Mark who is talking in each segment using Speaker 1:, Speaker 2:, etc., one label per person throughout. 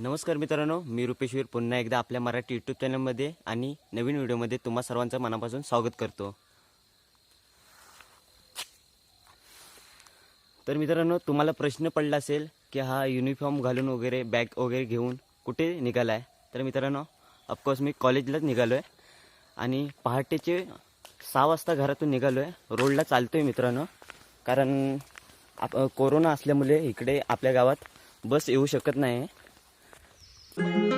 Speaker 1: नमस्कार मित्रांनो मी रुपेशवीर पुन्हा एकदा आपल्या मराठी यूट्यूब चॅनलमध्ये आणि नवीन व्हिडिओमध्ये तुम्हा सर्वांचं मनापासून स्वागत करतो. तर मित्रांनो तुम्हाला प्रश्न पडला असेल की हा युनिफॉर्म घालून वगैरे बॅग वगैरे घेऊन कुठे निघाला आहे तर मित्रांनो ऑफकोर्स मी कॉलेजलाच निघालो आहे आणि पहाटेचे सहा वाजता घरातून निघालो आहे रोडला चालतो आहे मित्रांनो कारण आप कोरोना असल्यामुळे इकडे आपल्या गावात बस येऊ शकत नाही. Thank you.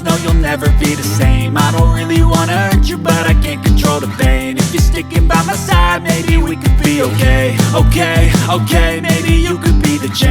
Speaker 2: no you'll never be the same. I don't really wanna hurt you but I can't control the pain. If you're sticking by my side, maybe we could be okay. Okay, okay, maybe you could be the change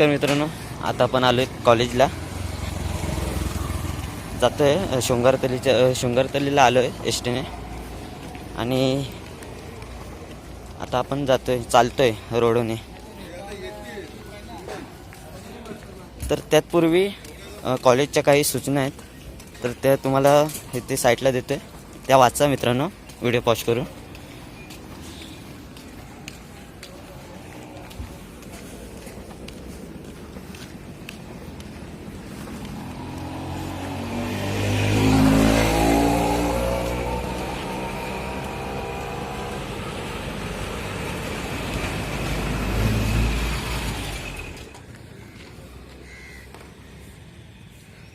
Speaker 1: नमस्कार मित्रांनो आता आपण आलो आहे कॉलेजला जातो आहे शृंगारतलीच्या शृंगारतलीला आलो आहे एस टीने आणि आता आपण जातो आहे चालतो आहे रोडने तर त्यातपूर्वी कॉलेजच्या काही सूचना आहेत. तर त्या तुम्हाला इथे साईटला देतो आहे त्या वाचा मित्रांनो व्हिडिओ पॉज करून.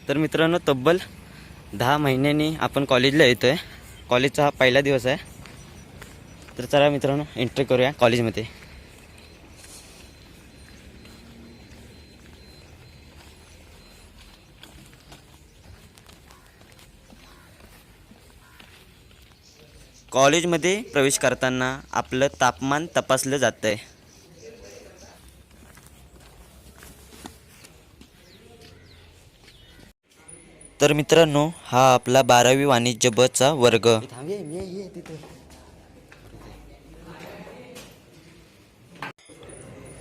Speaker 1: तर मित्रांनो तब्बल दहा महिन्यांनी आपण कॉलेजला येतो आहे कॉलेजचा हा पहिला दिवस आहे. तर चला मित्रांनो एंट्री करूया कॉलेजमध्ये कॉलेजमध्ये प्रवेश करताना आपलं तापमान तपासलं जातं आहे तर मित्रांनो हा आपला बारावी वाणिज्य बचा वर्ग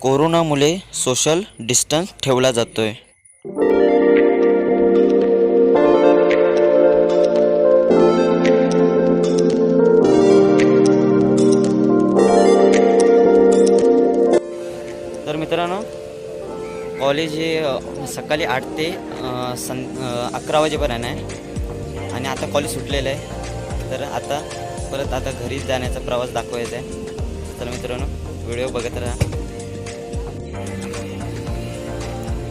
Speaker 1: कोरोनामुळे सोशल डिस्टन्स ठेवला जातोय. कॉलेज हे सकाळी आठ ते सं अकरा वाजेपर्यंत आहे. आणि आता कॉलेज सुटलेलं आहे. तर आता परत आता घरी जाण्याचा प्रवास दाखवायचा आहे. तर मित्रांनो व्हिडिओ बघत राहा.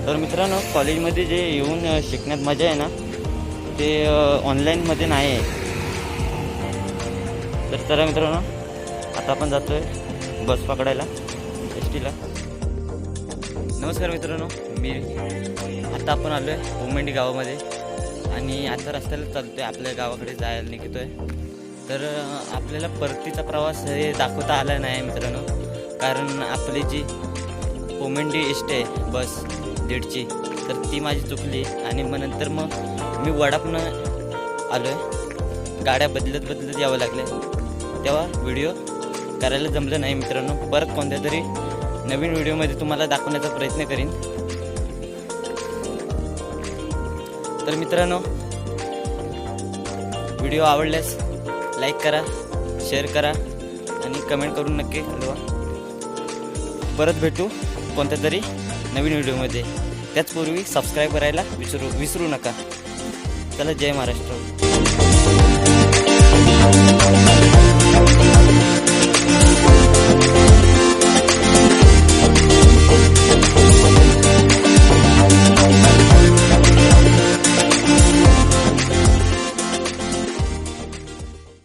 Speaker 1: तर मित्रांनो कॉलेजमध्ये जे येऊन शिकण्यात मजा आहे ना ते ऑनलाईनमध्ये नाही आहे. तर चला मित्रांनो आता आपण जातोय बस पकडायला एस टीला नमस्कार मित्रांनो मी आता आपण आलो आहे उमेंडी गावामध्ये. आणि आता रस्त्याला चालतो आहे आपल्या गावाकडे जायला निघतो आहे तर आपल्याला परतीचा प्रवास हे दाखवता आला नाही मित्रांनो. कारण आपली जी उमेंडी इष्ट आहे बस दीडची तर ती माझी चुकली. आणि मग नंतर मग मी वडापनं आलो आहे गाड्या बदलत बदलत यावं लागल्या. तेव्हा व्हिडिओ करायला जमलं नाही मित्रांनो. परत कोणत्या तरी नवीन व्हिडिओमध्ये तुम्हाला दाखवण्याचा प्रयत्न करीन. तर मित्रांनो व्हिडिओ आवडल्यास लाईक करा शेअर करा आणि कमेंट करून नक्की कळवा. परत भेटू कोणत्या तरी नवीन व्हिडिओमध्ये. त्याचपूर्वी सबस्क्राईब करायला विसरू विसरू नका. चला जय महाराष्ट्र.